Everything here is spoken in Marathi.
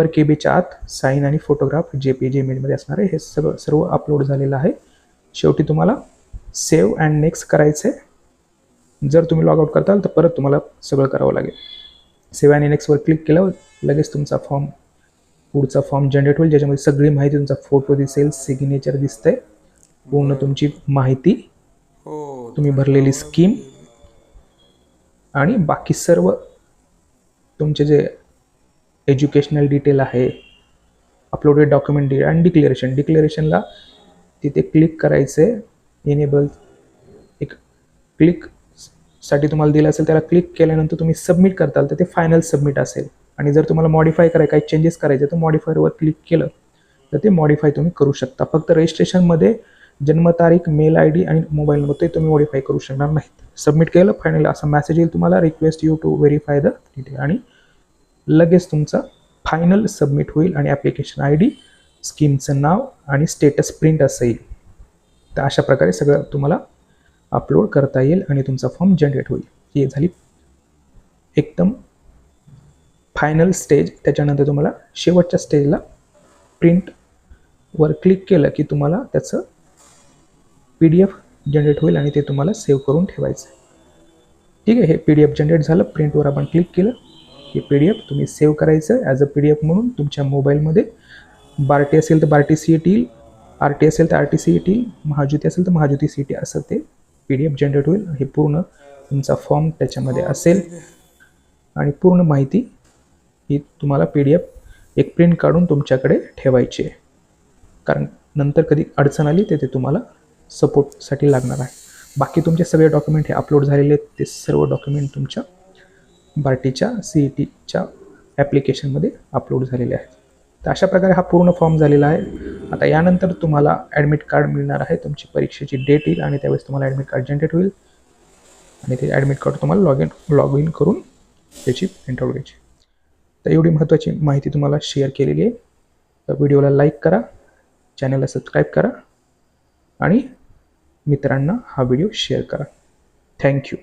शंभर के बीच्या आत साईन आणि फोटोग्राफ जे पी जी इमेजमध्ये असणार आहे हे सगळं सर्व अपलोड झालेलं आहे. शेवटी तुम्हाला सेव्ह अँड नेक्स्ट करायचं. आहे जर तुम्ही लॉग आउट करताल तर परत तुम्हाला सगळं करावं लागेल. सेव्ह अँड नेक्स्टवर क्लिक केल्यावर लगेच तुमचा फॉर्म पुढचा फॉर्म जनरेट होईल ज्याच्यामध्ये सगळी माहिती तुमचा फोटो दिसेल सिग्नेचर दिसतंय. पूर्ण तुमची माहिती हो तुम्ही भरलेली स्कीम आणि बाकी सर्व तुमचे जे एज्युकेशनल डिटेल आहे. Uploaded document detail and declaration डिक्लेरेशनला तिथे क्लिक करायचं. आहे इनेबल एक क्लिकसाठी तुम्हाला दिलं असेल त्याला क्लिक केल्यानंतर तुम्ही सबमिट करताल तर ते फायनल सबमिट असेल. आणि जर तुम्हाला मॉडिफाय कराय काही चेंजेस करायचे तर मॉडिफायरवर क्लिक केलं तर ते मॉडिफाय तुम्ही करू शकता. फक्त रजिस्ट्रेशनमध्ये जन्मतारीख मेल आय डी आणि मोबाईल नंबर ते तुम्ही मॉडिफाय करू शकणार नाहीत. सबमिट केलं फायनल असा मेसेज येईल तुम्हाला. Request you to verify the detail आणि लगेच तुमचा फायनल सबमिट होईल आणि ॲप्लिकेशन आय डी स्कीमचं नाव आणि स्टेटस प्रिंट असं येईल. तर अशा प्रकारे सगळं तुम्हाला अपलोड करता येईल आणि तुमचा फॉर्म जनरेट होईल. ही झाली एकदम फायनल स्टेज त्याच्यानंतर तुम्हाला शेवटच्या स्टेजला प्रिंटवर क्लिक केलं की तुम्हाला त्याचं पी डी एफ जनरेट होईल आणि ते तुम्हाला सेव्ह करून ठेवायचं आहे. ठीक आहे हे पी डी एफ जनरेट झालं प्रिंटवर आपण क्लिक केलं. हे पी डी एफ तुम्ही सेव्ह करायचं as a P D F म्हणून तुमच्या मोबाईलमध्ये बार्टी असेल तर बार्टी सी ई येईल. आर टी असेल तर R T C E T Mahajyoti असेल तर महाज्योती सी ई टी असं ते पी डी एफ जनरेट होईल. हे पूर्ण तुमचा फॉर्म त्याच्यामध्ये असेल. आणि पूर्ण माहिती ही तुम्हाला पी डी एफ एक प्रिंट काढून तुमच्याकडे ठेवायची आहे. कारण नंतर कधी अडचण आली तर ते तुम्हाला सपोर्टसाठी लागणार आहे. बाकी तुमचे सगळे डॉक्युमेंट हे अपलोड झालेले आहेत. ते सर्व डॉक्युमेंट तुमच्या बार्टीच्या सी ई टीच्या ॲप्लिकेशनमध्ये अपलोड झालेले आहेत. तर अशा प्रकारे हा पूर्ण फॉर्म झालेला आहे. आता यानंतर तुम्हाला ॲडमिट कार्ड मिळणार आहे. तुमची परीक्षेची डेट येईल आणि त्यावेळेस तुम्हाला ॲडमिट कार्ड जनरेट होईल. आणि ते ॲडमिट कार्ड तुम्हाला लॉग इन लॉग इन करून त्याची प्रिंटआउट घ्यायची तर एवढी महत्त्वाची माहिती तुम्हाला शेअर केलेली आहे. तर व्हिडिओला लाईक करा. चॅनलला सबस्क्राईब करा. आणि मित्रांना हा व्हिडिओ शेअर करा. थँक्यू